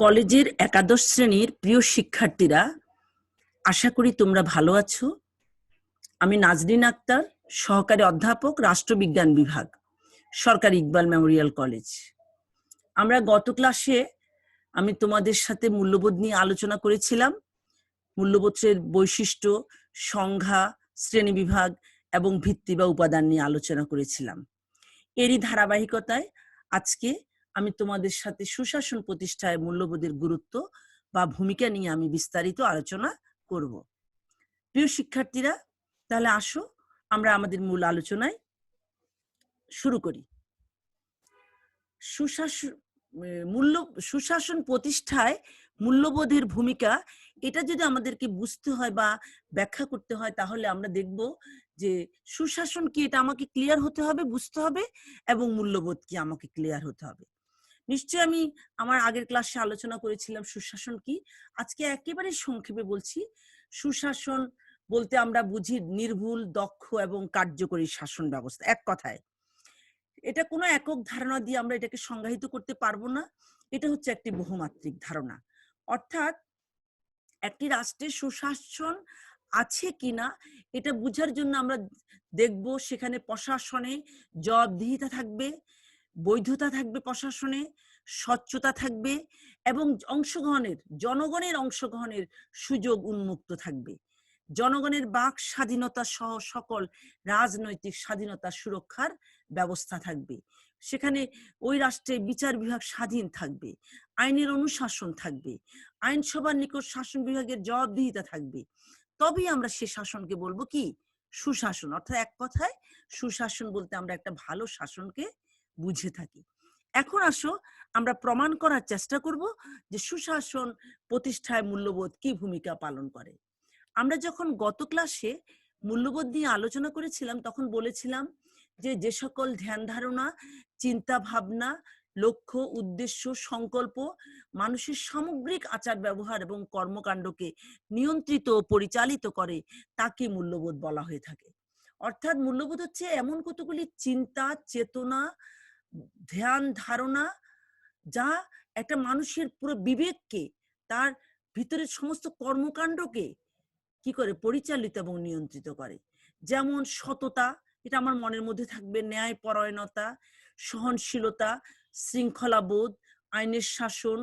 কলেজের একাদশ শ্রেণির প্রিয় শিক্ষার্থীরা, আশা করি তোমরা ভালো আছো। আমি নাজরিন আক্তার, সহকারী অধ্যাপক, রাষ্ট্রবিজ্ঞান বিভাগ, সরকারি ইকবাল মেমোরিয়াল কলেজ। আমরা গত ক্লাসে আমি তোমাদের সাথে মূল্যবোধ নিয়ে আলোচনা করেছিলাম। মূল্যবোধের বৈশিষ্ট্য, সংজ্ঞা শ্রেণীবিভাগ এবং ভিত্তি বা উপাদান নিয়ে আলোচনা করেছিলাম। এরই ধারাবাহিকতায় আজকে আমি তোমাদের সাথে সুশাসন প্রতিষ্ঠায় মূল্যবোধের গুরুত্ব বা ভূমিকা নিয়ে আমি বিস্তারিত আলোচনা করব। প্রিয় শিক্ষার্থীরা, তাহলে আসো, আমরা আমাদের মূল আলোচনায় শুরু করি। সুশাসন মূল্য, সুশাসন প্রতিষ্ঠায় মূল্যবোধের ভূমিকা, এটা যদি আমাদেরকে বুঝতে হয় বা ব্যাখ্যা করতে হয়, তাহলে আমরা দেখব যে সুশাসন কি, এটা আমাকে ক্লিয়ার হতে হবে, বুঝতে হবে, এবং মূল্যবোধ কি আমাকে ক্লিয়ার হতে হবে। নিশ্চয়ই আমি আমার আগের ক্লাসে আলোচনা করেছিলাম সুশাসন কি? আজকে একেবারে সংক্ষেপে বলছি, সুশাসন বলতে আমরা বুঝি নির্ভুল, দক্ষ এবং কার্যকরী শাসন ব্যবস্থা। এক কথায়, এটা কোনো একক ধারণা দিয়ে আমরা এটাকে সংজ্ঞায়িত করতে পারব না, এটা হচ্ছে একটি বহুমাত্রিক ধারণা। অর্থাৎ একটি রাষ্ট্রের সুশাসন আছে কিনা, এটা বুঝার জন্য আমরা দেখব সেখানে প্রশাসনে জবাবদিহিতা থাকবে বৈধতা থাকবে প্রশাসনে, স্বচ্ছতা থাকবে এবং অংশগ্রহণের, জনগণের অংশগ্রহণের সুযোগ উন্মুক্ত থাকবে। জনগণের বাক স্বাধীনতা সহ সকল রাজনৈতিক স্বাধীনতা সুরক্ষার ব্যবস্থা থাকবে। সেখানে ওই রাষ্ট্রে বিচার বিভাগ স্বাধীন থাকবে, আইনের অনুশাসন থাকবে, আইনসভার নিকট শাসন বিভাগের জবাবদিহিতা থাকবে। তবেই আমরা সে শাসনকে বলব কি? সুশাসন। অর্থাৎ এক কথায় সুশাসন বলতে আমরা একটা ভালো শাসনকে বুঝে থাকি। এখন আসো, আমরা প্রমাণ করার চেষ্টা করব যে সুশাসন প্রতিষ্ঠায় মূল্যবোধ কি ভূমিকা পালন করে। আমরা যখন গত ক্লাসে মূল্যবোধ নিয়ে আলোচনা করেছিলাম, তখন বলেছিলাম যে যে সকল ধ্যান ধারণা, চিন্তা ভাবনা, লক্ষ্য, উদ্দেশ্য, সংকল্প মানুষের সামগ্রিক আচার ব্যবহার এবং কর্মকাণ্ডকে নিয়ন্ত্রিত ও পরিচালিত করে, তাকে মূল্যবোধ বলা হয়ে থাকে। অর্থাৎ মূল্যবোধ হচ্ছে এমন কতগুলি চিন্তা, চেতনা ধ্যান ধারণা, যা একটা মানুষের পুরো বিবেককে, তার ভিতরের সমস্ত কর্মকাণ্ডকে কি করে? পরিচালিত এবং নিয়ন্ত্রিত করে। যেমন সততা, এটা আমার মনের মধ্যে থাকবে ন্যায় পরায়ণতা সহনশীলতা, শৃঙ্খলাবোধ, আইনের শাসন,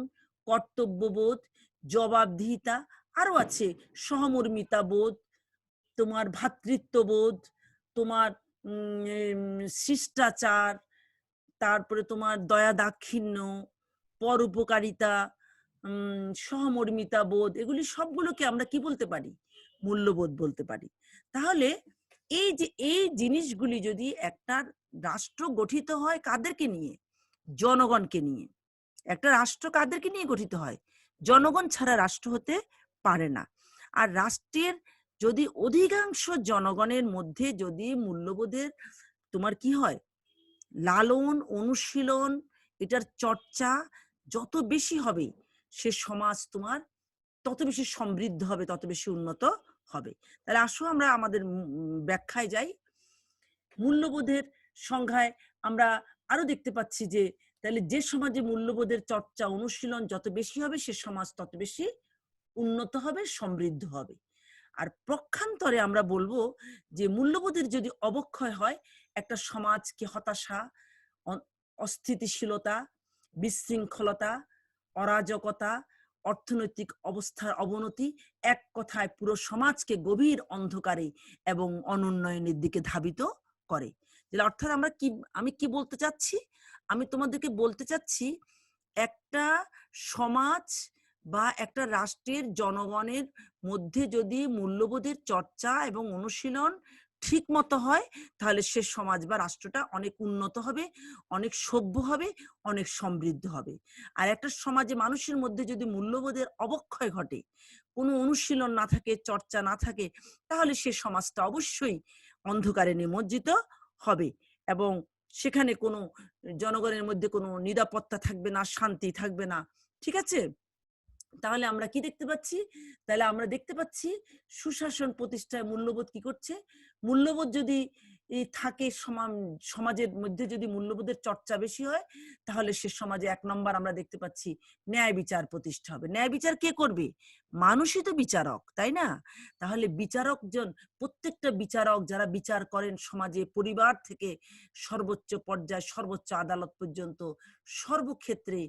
কর্তব্যবোধ, জবাবদিহিতা আরও আছে। সহমর্মিতা বোধ তোমার ভ্রাতৃত্ববোধ তোমার শিষ্টাচার তারপরে তোমার দয়া দাক্ষিণ্য পরোপকারিতা সহমর্মিতা বোধ, এগুলি সবগুলোকে আমরা কি বলতে পারি? মূল্যবোধ বলতে পারি। তাহলে এই যে, এই জিনিসগুলি যদি একটা রাষ্ট্র গঠিত হয় কাদেরকে নিয়ে? জনগণকে নিয়ে। একটা রাষ্ট্র কাদেরকে নিয়ে গঠিত হয়? জনগণ ছাড়া রাষ্ট্র হতে পারে না। আর রাষ্ট্রের যদি অধিকাংশ জনগণের মধ্যে যদি মূল্যবোধের তোমার কি হয়? লালন, অনুশীলন, এটার চর্চা যত বেশি হবে, সে সমাজ তোমার তত বেশি সমৃদ্ধ হবে, তত বেশি উন্নত হবে। তাহলে আসো আমরা আমাদের ব্যাখ্যায় যাই। মূল্যবোধের সংখ্যায় আমরা আরও দেখতে পাচ্ছি যে, তাহলে যে সমাজে মূল্যবোধের চর্চা, অনুশীলন যত বেশি হবে, সে সমাজ তত বেশি উন্নত হবে, সমৃদ্ধ হবে। আর প্রক্ষান্তরে আমরা বলব যে, মূল্যবোধের যদি অবক্ষয় হয় একটা সমাজকে হতাশা অস্থিতিশীলতা, বিশৃঙ্খলতা, অরাজকতা, অর্থনৈতিক অবস্থার অবনতি এক কথায় পুরো সমাজকে গভীর অন্ধকারে এবং অনুন্নয়নের দিকে ধাবিত করে। অর্থাৎ আমরা কি, আমি কি বলতে চাচ্ছি? আমি তোমাদেরকে বলতে চাচ্ছি, একটা সমাজ বা একটা রাষ্ট্রের জনগণের মধ্যে যদি মূল্যবোধের চর্চা এবং অনুশীলন ঠিক মতো হয়, তাহলে সে সমাজ বা রাষ্ট্রটা অনেক উন্নত হবে, অনেক সভ্য হবে, অনেক সমৃদ্ধ হবে। আর একটা সমাজে মানুষের মধ্যে যদি মূল্যবোধের অবক্ষয় ঘটে, কোনো অনুশীলন না থাকে, চর্চা না থাকে, তাহলে সে সমাজটা অবশ্যই অন্ধকারে নিমজ্জিত হবে এবং সেখানে কোনো জনগণের মধ্যে কোনো নিরাপত্তা থাকবে না, শান্তি থাকবে না। ঠিক আছে? তাহলে আমরা কি দেখতে পাচ্ছি? তাহলে আমরা দেখতে পাচ্ছি সুশাসন প্রতিষ্ঠায় মূল্যবোধ কি করছে? মূল্যবোধ যদি থাকে সমা- সমাজের মধ্যে যদি মূল্যবোধের চর্চা বেশি হয়, তাহলে সে সমাজে এক নম্বর আমরা দেখতে পাচ্ছি ন্যায় বিচার প্রতিষ্ঠা হবে। ন্যায় বিচার কে করবে? মানুষই তো বিচারক, তাই না? তাহলে বিচারকজন প্রত্যেকটা বিচারক যারা বিচার করেন সমাজে, পরিবার থেকে সর্বোচ্চ পর্যায়ে, সর্বোচ্চ আদালত পর্যন্ত, সর্বক্ষেত্রে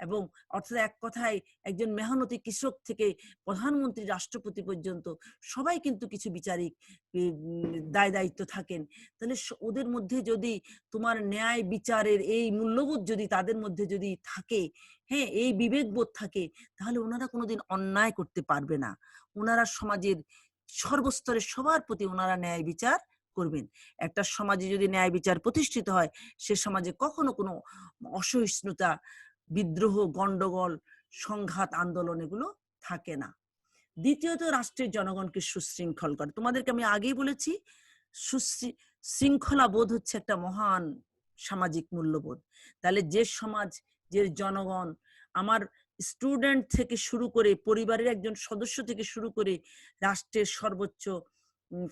এবং অর্থাৎ এক কথায় একজন মেহনতি কৃষক থেকে প্রধানমন্ত্রী, রাষ্ট্রপতি পর্যন্ত সবাই কিন্তু কিছু বিচারিক দায় দায়িত্ব থাকেন। তাহলে ওদের মধ্যে যদি তোমার ন্যায় বিচারের এই মূল্যবোধ যদি তাদের মধ্যে যদি থাকে হ্যাঁ এই বিবেকবোধ থাকে, তাহলে ওনারা কোনোদিন অন্যায় করতে পারবে না। ওনারা সমাজের সর্বস্তরের সবার প্রতি ওনারা ন্যায় বিচার করবেন। একটা সমাজে যদি ন্যায় বিচার প্রতিষ্ঠিত হয়, সে সমাজে কখনো কোনো অসহিষ্ণুতা, বিদ্রোহ, গন্ডগোল, সংঘাত, আন্দোলন এগুলো থাকে না। দ্বিতীয়ত রাষ্ট্রের জনগণকে সুশৃঙ্খল করে। তোমাদেরকে আমি আগেই বলেছি শৃঙ্খলা বোধ হচ্ছে একটা মহান সামাজিক মূল্যবোধ। তাহলে যে সমাজ, যে জনগণ, আমার স্টুডেন্ট থেকে শুরু করে পরিবারের একজন সদস্য থেকে শুরু করে রাষ্ট্রের সর্বোচ্চ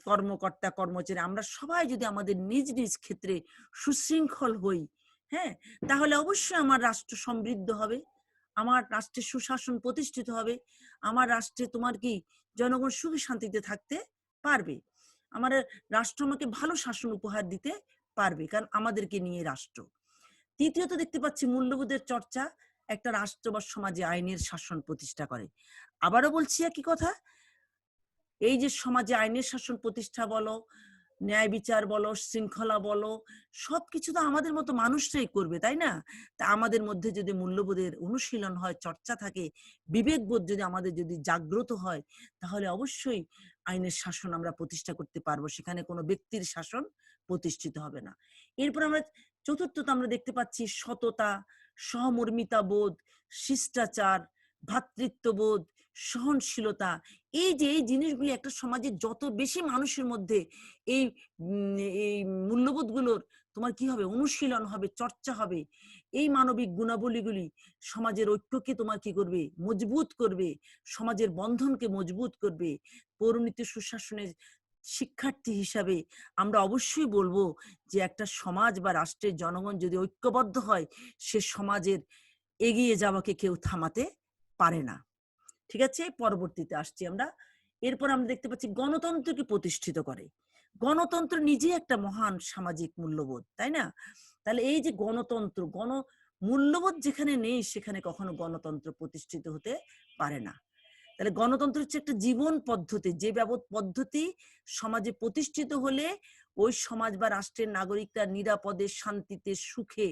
কর্মকর্তা, কর্মচারী, আমরা সবাই যদি আমাদের নিজ নিজ ক্ষেত্রে সুশৃঙ্খল হই হ্যাঁ তাহলে অবশ্যই আমার রাষ্ট্র সমৃদ্ধ হবে, আমার রাষ্ট্রে সুশাসন প্রতিষ্ঠিত হবে, আমার রাষ্ট্রে তোমার কি জনগণ সুখী শান্তিতে থাকতে পারবে, আমার রাষ্ট্র আমাকে ভালো শাসন উপহার দিতে পারবে, কারণ আমাদেরকে নিয়ে রাষ্ট্র। তৃতীয়ত দেখতে পাচ্ছি মূল্যবোধের চর্চা একটা রাষ্ট্র বা সমাজে আইনের শাসন প্রতিষ্ঠা করে। আবারও বলছি একই কথা, এই যে সমাজে আইনের শাসন প্রতিষ্ঠা বলো, ন্যায় বিচার বলো, শৃঙ্খলা বলো, সবকিছু তো আমাদের মতো মানুষরাই করবে, তাই না? তা আমাদের মধ্যে যদি মূল্যবোধের অনুশীলন হয়, চর্চা থাকে, বিবেকবোধ যদি আমাদের যদি জাগ্রত হয়, তাহলে অবশ্যই আইনের শাসন আমরা প্রতিষ্ঠা করতে পারব, সেখানে কোনো ব্যক্তির শাসন প্রতিষ্ঠিত হবে না। এরপর আমরা চতুর্থত আমরা দেখতে পাচ্ছি সততা সহমর্মিতা বোধ শিষ্টাচার, ভ্রাতৃত্ববোধ, সহনশীলতা, এই যে এই জিনিসগুলি একটা সমাজে যত বেশি মানুষের মধ্যে এই এই মূল্যবোধগুলোর তোমার কি হবে? অনুশীলন হবে, চর্চা হবে, এই মানবিক গুণাবলীগুলি সমাজের ঐক্যকে তোমার কি করবে? মজবুত করবে, সমাজের বন্ধনকে মজবুত করবে, পরিণতি সুশাসনের শিক্ষার্থী হিসাবে আমরা অবশ্যই বলব যে একটা সমাজ বা রাষ্ট্রের জনগণ যদি ঐক্যবদ্ধ হয়, সে সমাজের এগিয়ে যাওয়াকে কেউ থামাতে পারে না। ঠিক আছে? পরবর্তীতে আসছি আমরা। এরপর আমরা দেখতে পাচ্ছি গণতন্ত্রকে প্রতিষ্ঠিত করে। গণতন্ত্র নিজে একটা মহান সামাজিক মূল্যবোধ, তাই না? তাহলে এই যে গণতন্ত্র গণ মূল্যবোধ যেখানে নেই, সেখানে কখনো গণতন্ত্র প্রতিষ্ঠিত হতে পারে না। তাহলে গণতন্ত্র হচ্ছে একটা জীবন পদ্ধতি। যে পদ্ধতি সমাজে প্রতিষ্ঠিত হলে ওই সমাজ বা রাষ্ট্রের নাগরিকরা নিরাপদে, শান্তিতে, সুখে,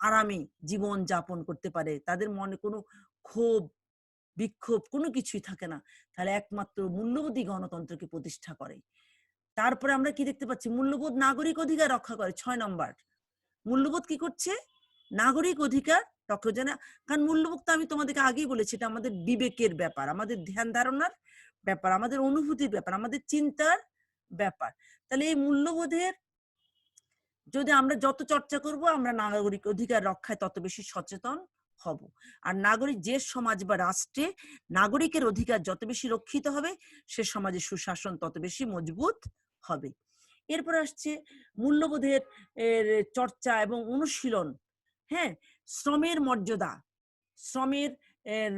আরামে জীবন যাপন করতে পারে। তাদের মনে কোনো ক্ষোভ, বিক্ষোভ কোনো কিছুই থাকে না। তাহলে একমাত্র মূল্যবোধই গণতন্ত্রকে প্রতিষ্ঠা করে। তারপরে আমরা কি দেখতে পাচ্ছি? মূল্যবোধ নাগরিক অধিকার রক্ষা করে। ছয় নম্বর, মূল্যবোধ কি করছে? নাগরিক অধিকার করে কারণ মূল্যবোধ আমি তোমাদেরকে আগেই বলেছি, এটা আমাদের বিবেকের ব্যাপার, আমাদের ধ্যান ধারণার ব্যাপার, আমাদের অনুভূতির ব্যাপার, আমাদের চিন্তার ব্যাপার। তাহলে এই মূল্যবোধের যদি আমরা যত চর্চা করব, আমরা নাগরিক অধিকার রক্ষায় তত বেশি সচেতন হব। আর নাগরিক যে সমাজ বা রাষ্ট্রে নাগরিকের অধিকার যত বেশি রক্ষিত হবে, সে সমাজে সুশাসন তত বেশি মজবুত হবে। এরপর আসছে মূল্যবোধের চর্চা এবং অনুশীলন। হ্যাঁ শ্রমের মর্যাদা শ্রমের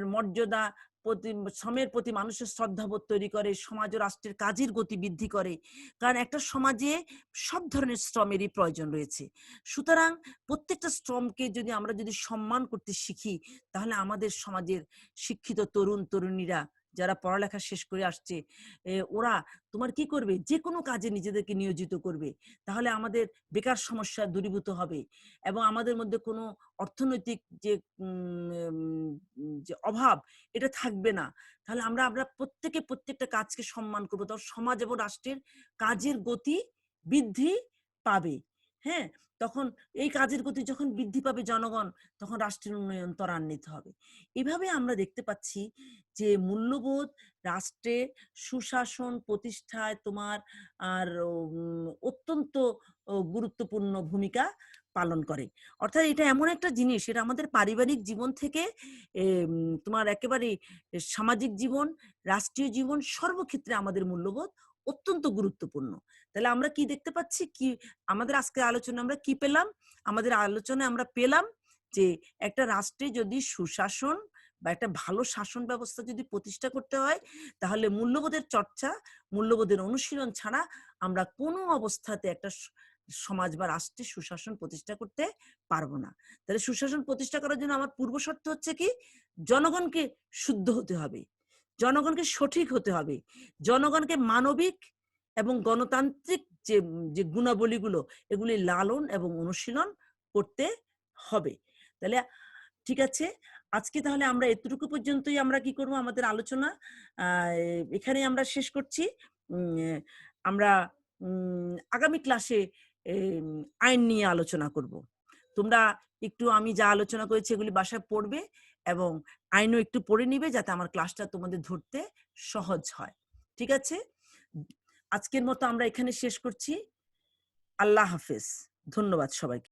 মর্যাদা প্রতি, শ্রমের প্রতি মানুষের শ্রদ্ধাবোধ তৈরি করে, সমাজ ও রাষ্ট্রের কাজের গতি বৃদ্ধি করে। কারণ একটা সমাজে সব ধরনের শ্রমেরই প্রয়োজন রয়েছে। সুতরাং প্রত্যেকটা শ্রমকে যদি আমরা যদি সম্মান করতে শিখি, তাহলে আমাদের সমাজের শিক্ষিত তরুণ, তরুণীরা যারা পড়ালেখা শেষ করে আসছে ওরা তোমার কি করবে? যে কোনো কাজে নিজেদেরকে নিয়োজিত করবে। তাহলে আমাদের বেকার সমস্যা দূরীভূত হবে এবং আমাদের মধ্যে কোনো অর্থনৈতিক যে যে অভাব এটা থাকবে না। তাহলে আমরা আমরা প্রত্যেকে প্রত্যেকটা কাজকে সম্মান করব। তখন সমাজ এবং রাষ্ট্রের কাজের গতি বৃদ্ধি পাবে। হ্যাঁ? তখন এই কাজের গতি যখন বৃদ্ধি পাবে জনগণ, তখন রাষ্ট্রের উন্নয়ন ত্বরান্বিত হবে। এভাবে আমরা দেখতে পাচ্ছি যে মূল্যবোধ, রাষ্ট্রে সুশাসন প্রতিষ্ঠায় তোমার আর অত্যন্ত গুরুত্বপূর্ণ ভূমিকা পালন করে। অর্থাৎ এটা এমন একটা জিনিস, এটা আমাদের পারিবারিক জীবন থেকে তোমার একেবারে সামাজিক জীবন, রাষ্ট্রীয় জীবন সর্বক্ষেত্রে আমাদের মূল্যবোধ অত্যন্ত গুরুত্বপূর্ণ। তাহলে আমরা কি দেখতে পাচ্ছি? কি আমাদের আজকে আলোচনা আমরা কি পেলাম? আমাদের আলোচনায় আমরা পেলাম যে একটা রাষ্ট্রে যদি সুশাসন বা একটা ভালো শাসন ব্যবস্থা যদি প্রতিষ্ঠা করতে হয় তাহলে মূল্যবোধের চর্চা মূল্যবোধের অনুশীলন ছাড়া আমরা কোনো অবস্থাতে একটা সমাজ বা রাষ্ট্রে সুশাসন প্রতিষ্ঠা করতে পারব না। তাহলে সুশাসন প্রতিষ্ঠা করার জন্য আমার পূর্ব শর্ত হচ্ছে কি? জনগণকে শুদ্ধ হতে হবে। জনগণকে সঠিক হতে হবে। জনগণকে মানবিক এবং গণতান্ত্রিক যে যে গুণাবলীগুলো, এগুলি লালন এবং অনুশীলন করতে হবে। তাহলে ঠিক আছে, আজকে তাহলে আমরা এতটুকু পর্যন্তই আমরা কি করব? আমাদের আলোচনা এখানে আমরা শেষ করছি। আমরা আগামী ক্লাসে আইন নিয়ে আলোচনা করব। তোমরা একটু আমি যা আলোচনা করেছি এগুলি বাসায় পড়বে এবং আইনও একটু পড়ে নিবে যাতে আমার ক্লাসটা তোমাদের ধরতে সহজ হয়। ঠিক আছে? আজকের মতো আমরা এখানে শেষ করছি। আল্লাহ হাফেজ। ধন্যবাদ সবাইকে।